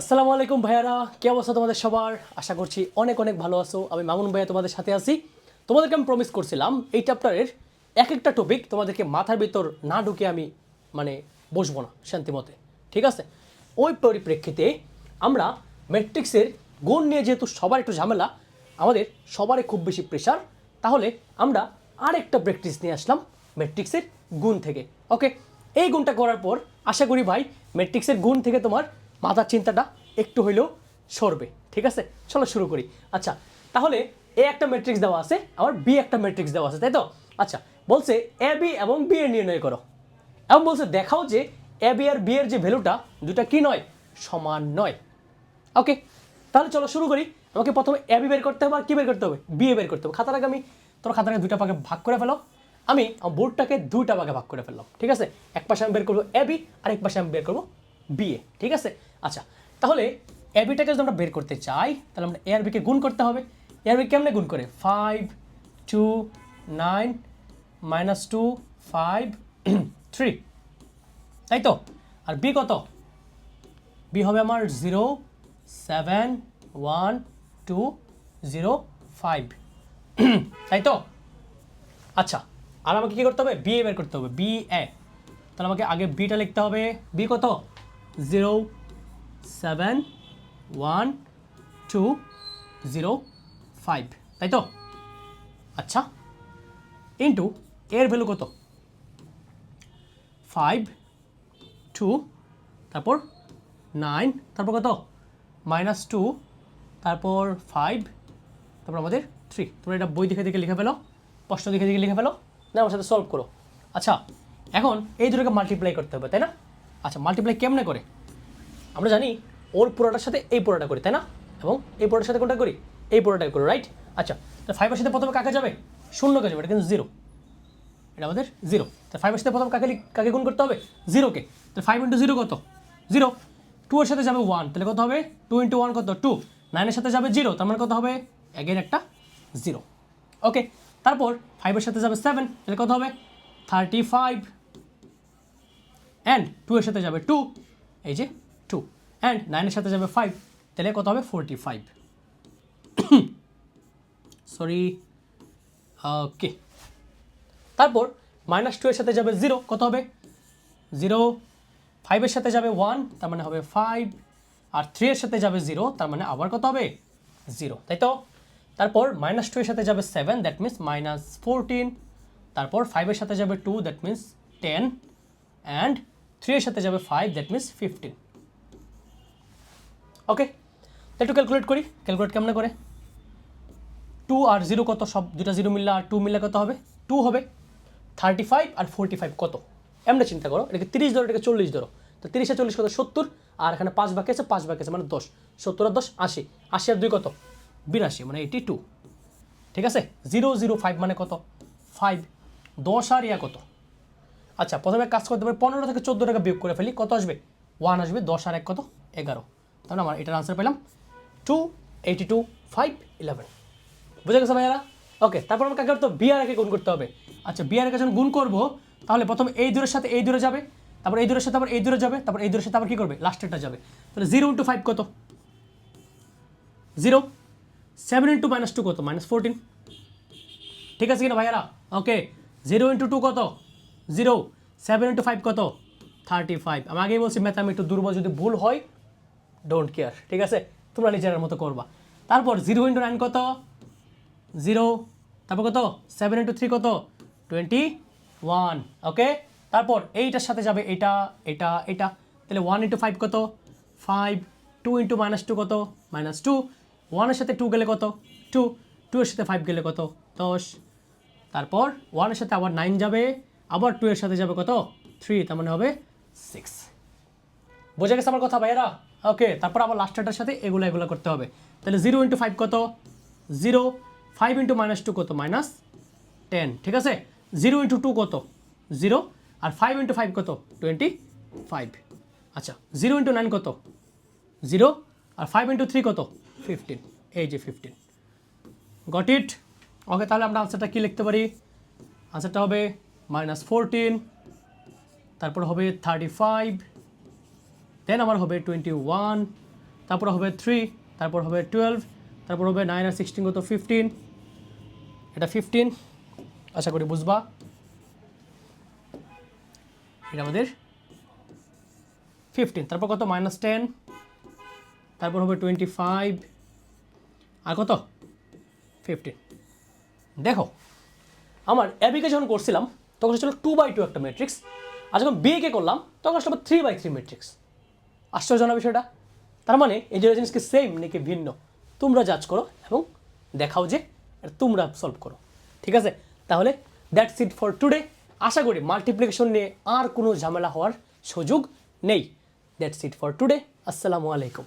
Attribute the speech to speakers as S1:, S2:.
S1: আসসালামু আলাইকুম ভাইয়ারা, কে অবস্থা তোমাদের সবার? আশা করছি অনেক অনেক ভালো আছো। আমি মামুন ভাইয়া তোমাদের সাথে আছি। তোমাদেরকে আমি প্রমিস করছিলাম, এই চ্যাপ্টারের এক একটা টপিক তোমাদেরকে মাথার ভিতর না ঢুকে আমি মানে বসবো না শান্তিমতে ঠিক আছে? ওই পরিপ্রেক্ষিতে আমরা ম্যাট্রিক্সের গুণ নিয়ে যেহেতু সবার একটু ঝামেলা, আমাদের সবারই খুব বেশি প্রেশার তাহলে আমরা আরেকটা প্র্যাকটিস নিয়ে আসলাম ম্যাট্রিক্সের গুণ থেকে। ওকে এই গুণটা করার পর আশা করি ভাই ম্যাট্রিক্সের গুণ থেকে তোমার মাথার চিন্তাটা একটু হইলেও সরবে, ঠিক আছে? চলো শুরু করি। আচ্ছা তাহলে এ একটা ম্যাট্রিক্স দেওয়া আছে, আবার বি একটা ম্যাট্রিক্স দেওয়া আছে, তাই তো? আচ্ছা বলছে এ, বি এবং বি এর নির্ণয় করো। এবং বলছে দেখাও যে এ, বি আর বি এর যে ভ্যালুটা দুটা কি নয়? সমান নয়। ওকে, তাহলে চলো শুরু করি। আমাকে প্রথমে এ, বি বের করতে হবে, আর কি বের করতে হবে? বি এ বের করতে হবে। খাতাটাকে আমি তোমার খাতাটাকে দুটা ভাগে ভাগ করে ফেলো। আমি বোর্ডটাকে দুইটা ভাগে ভাগ করে ফেললাম, ঠিক আছে? এক পাশে আমি বের করব এ, বি আর এক পাশে আমি বের করব বি এ ঠিক আছে? আচ্ছা তাহলে এ বিটাকে যদি আমরা বের করতে চাই, তাহলে আমরা এ আর বিকে গুণ করতে হবে। এ আর বি কেমনে গুণ করে? Five two nine minus two five three তাই তো? আর বি কত? বি হবে আমার zero seven one two zero five তাই তো? আচ্ছা আর আমাকে কী করতে হবে? বি এ বের করতে হবে বি এ তাহলে আমাকে আগে বিটা লিখতে হবে। বি কত? Zero seven one two zero five তাই তো? আচ্ছা ইন্টু এর ভ্যালু কত? ফাইভ টু তারপর নাইন তারপর কত? মাইনাস টু তারপর ফাইভ তারপর আমাদের থ্রি তোমরা এটা বই দেখে দেখে লিখে ফেলো, প্রশ্ন দেখে দেখে লিখে ফেলো, না আমার সাথে সলভ করো। আচ্ছা এখন এই দুটোকে মাল্টিপ্লাই করতে হবে, তাই না? আচ্ছা মাল্টিপ্লাই কেমনে করে? আমরা জানি ওর পুরোটার সাথে এই পুরোটা করি, তাই না? এবং এই পুরোটার সাথে কোনটা করি? এই পুরোটাই করি রাইট আচ্ছা তো ফাইভের সাথে প্রথমে কাকে যাবে? শূন্য কে যাবে? এটা কিন্তু জিরো এটা আমাদের জিরো তো ফাইভের সাথে প্রথম কাকে কাকে গুণ করতে হবে? জিরোকে তো ফাইভ ইন্টু জিরো কত? জিরো টু এর সাথে যাবে ওয়ান তাহলে কত হবে? টু ইন্টু ওয়ান কত? টু নাইনের সাথে যাবে জিরো তার মানে কত হবে? এগেন একটা জিরো ওকে তারপর ফাইভের সাথে যাবে সেভেন তাহলে কত হবে? থার্টি ফাইভ অ্যান্ড টু এর সাথে যাবে টু এই যে টু অ্যান্ড নাইনের সাথে যাবে ফাইভ তাহলে কত হবে? ফোরটি ফাইভ সরি ওকে তারপর মাইনাস টু এর সাথে যাবে জিরো কত হবে? জিরো ফাইভের সাথে যাবে ওয়ান তার মানে হবে ফাইভ আর থ্রি এর সাথে যাবে জিরো তার মানে আবার কত হবে? জিরো তাই তো? তারপর মাইনাস টু এর সাথে যাবে seven that means minus fourteen তারপর ফাইভের সাথে যাবে two that means ten and three এর সাথে যাবে five that means fifteen okay একটু ক্যালকুলেট করি। ক্যালকুলেট কেমন করে? টু আর জিরো কত? সব দুটা জিরো মিললে আর টু মিললে কত হবে? টু হবে। থার্টি ফাইভ আর ফোরটি ফাইভ কত? এমনি চিন্তা করো। এটাকে তিরিশ ধরো, এটাকে চল্লিশ ধরো। তো তিরিশ তিরিশে চল্লিশ কত? সত্তর। আর এখানে পাঁচ বাকি আছে, পাঁচ বাকি আছে মানে দশ। সত্তর আর দশ, আশি। আশি আর দুই কত? বিরাশি মানে এইটি টু ঠিক আছে? জিরো জিরো ফাইভ মানে কত? ফাইভ দশ আর ইয়া কত? আচ্ছা প্রথমে কাজ করতে পারি পনেরো থেকে চোদ্দ টাকা বিয়োগ করে ফেলি। কত আসবে? ওয়ান আসবে, দশ আর এক কত? এগারো। তাহলে আমার এটার আনসার পেলাম two eighty two five eleven বুঝে গেছে ভাইয়ারা? ওকে তারপর আমাকে করতে হবে বিআরকে গুণ করতে হবে। আচ্ছা বিআরকে যখন গুণ করব, তাহলে প্রথমে এই দূরের সাথে এই দূরে যাবে, তারপর এই দূরের সাথে আবার এই দূরে যাবে, তারপর এই দূরের সাথে আবার কী করবে? লাস্টেরটা যাবে। তাহলে জিরো ইন্টু ফাইভ কত? Zero seven into minus two কত? মাইনাস ফোরটিন ঠিক আছে কিনা ভাইয়ারা? ওকে জিরো ইন্টু টু কত? জিরো। সেভেন ইন্টু ফাইভ কত? থার্টি ফাইভ আমি আগেই বলছি ম্যাথ আমি একটু দুর্বল, যদি ভুল হয় ডোন্ট কেয়ার ঠিক আছে? তোমরা নিজের মতো করবা। তারপর জিরো ইন্টু নাইন কত? জিরো তারপর কত? সেভেন ইন্টু থ্রি কত? টোয়েন্টি ওয়ান ওকে তারপর এইটার সাথে যাবে এটা এটা এটা। তাহলে ওয়ান ইন্টু ফাইভ কত? Five two into minus two কত? মাইনাস টু ওয়ানের সাথে টু গেলে কত? টু টু এর সাথে ফাইভ গেলে কত? দশ। তারপর ওয়ানের সাথে আবার নাইন যাবে। আবার টু এর সাথে যাবে কত? থ্রি তার মানে হবে সিক্স বোঝা গেছে আমার কথা ভাইয়েরা? ওকে তারপর আবার লাস্টটার সাথে এগুলো এগুলো করতে হবে। তাহলে জিরো ইন্টু ফাইভ কত? Zero five into minus two কত? মাইনাস টেন ঠিক আছে? জিরো ইন্টু টু কত? জিরো আর ফাইভ ইন্টু ফাইভ কত? টোয়েন্টি ফাইভ আচ্ছা জিরো ইন্টু নাইন কত? জিরো আর ফাইভ ইন্টু থ্রি কত? ফিফটিন এই যে ফিফটিন গট ইট ওকে তাহলে আমরা আনসারটা কী লিখতে পারি? আনসারটা হবে মাইনাস ফোরটিন, তারপর হবে থার্টি ফাইভ দেন আমার হবে টোয়েন্টি ওয়ান, তারপর হবে থ্রি, তারপর হবে টুয়েলভ, তারপর হবে নাইন আর সিক্সটিন কত ফিফটিন, এটা ফিফটিন, আশা করি বুঝবা? এটা আমাদের ফিফটিন, তারপর কত? মাইনাস টেন, তারপর হবে টোয়েন্টি ফাইভ, আর কত? ফিফটিন। দেখো, আমার যখন করছিলাম তখন ছিল টু বাই টু একটা ম্যাট্রিক্স আর যখন বিএকে করলাম, তখন আসলে থ্রি বাই থ্রি ম্যাট্রিক্স আশ্চর্য না বিষয়টা। তার মানে এই যে জিনিস কি সেম নাকি ভিন্ন? তোমরা জাজ করো এবং দেখাও যে তোমরা সলভ করো। ঠিক আছে? তাহলে দ্যাটস ইট ফর টুডে আশা করি মাল্টিপ্লিকেশন নিয়ে আর কোনো ঝামেলা হওয়ার সুযোগ নেই। দ্যাটস ইট ফর টুডে আসসালামু আলাইকুম।